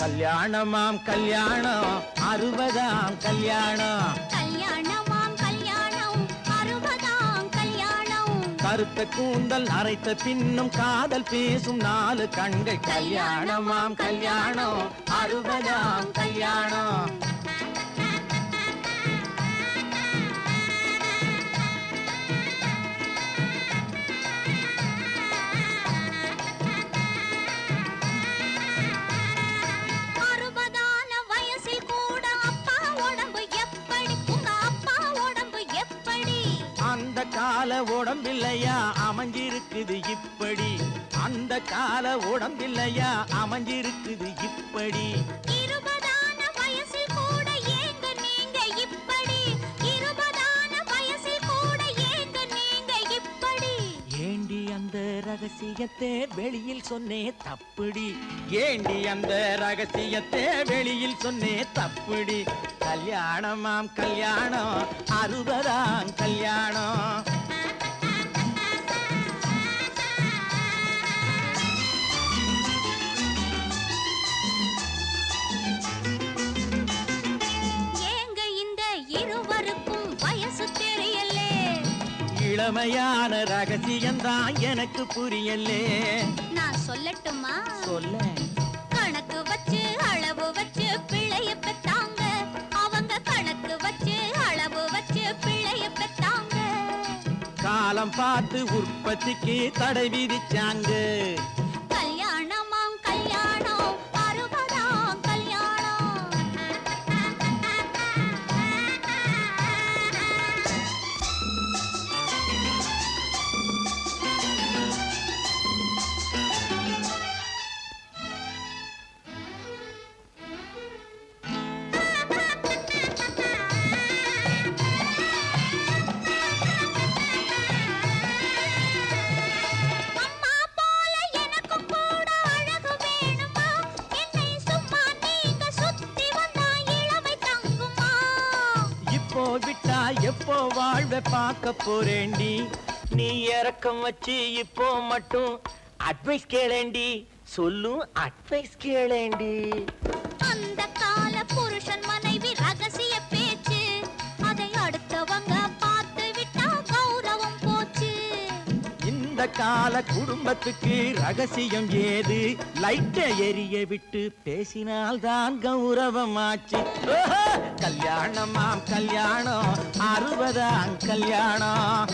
கல்யாணமாம் கல்யாணம் அறுபதாம் கல்யாணம். கல்யாணமாம் கல்யாணம் அறுபதாம் கல்யாணம். கருத்த கூந்தல் அரைத்த பின்னும் காதல் பேசும் நாலு கண்கள். கல்யாணமாம் கல்யாணம் அறுபதாம் கல்யாணம். உடம்பில்லையா? அமைஞ்சிருக்குது இப்படி. அந்த கால உடம்பில்லையா? அமைஞ்சிருக்குது இப்படி. ரகசியத்தை வெளியில் சொன்னே தப்புடி? ஏண்டி அந்த ரகசியத்தை வெளியில் சொன்னே தப்புடி? கல்யாணமாம் கல்யாணம் இளமையான ரகசியம்தான் எனக்கு புரியலே. நான் சொல்லட்டுமா? சொல்ல. கணக்கு வச்சு அளவு வச்சு பிள்ளைய பெத்தாங்க. அவங்க கணக்கு வச்சு அளவு வச்சு பிள்ளைய பெத்தாங்க. காலம் பார்த்து உற்பத்திக்கு தடை விதிச்சாங்க. இப்போ வாழ்வை பார்க்க போறேண்டி நீ இறக்கம் வச்சு இப்போ மட்டும் அட்வைஸ் கேளேண்டி சொல்லும் அட்வைஸ் கேளேண்டி அந்த கால இந்த கால குடும்பத்துக்கு ரகசியம் ஏது? லைட்டை எரிய விட்டு பேசினால்தான் கௌரவமாச்சு. கல்யாணம் கல்யாணமாம் கல்யாணம். அறுபதாம் கல்யாணம்.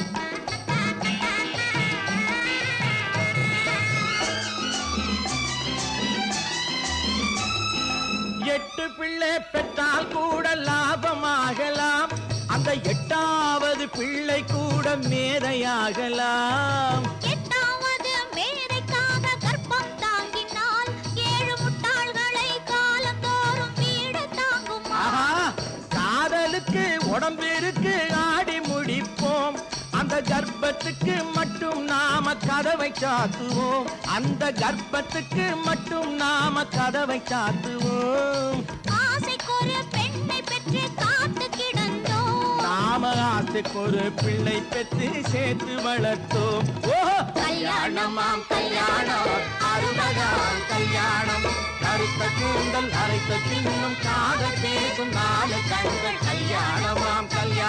எட்டு பிள்ளை பெற்றால் கூட லாபமாகலாம். அந்த எட்டாவது பிள்ளை கூட மேதையாகலாம். காதலுக்கு உடம்பு இருக்கு ஆடி முடிப்போம். அந்த கர்ப்பத்துக்கு மட்டும் நாம கதவை சாத்துவோம். அந்த கர்ப்பத்துக்கு மட்டும் நாம கதவை சாத்துவோம். நாம ஆசைக்கு ஒரு பிள்ளை பெற்று சேர்த்து வளர்த்தோம். ஓஹோ! கல்யாணமாம் கல்யாணம் அரைத்த கூந்தல் அரைத்த பின்னும் காதல் பேசும் நாளை தங்கள் கல்யாணமாம். கல்யாணம்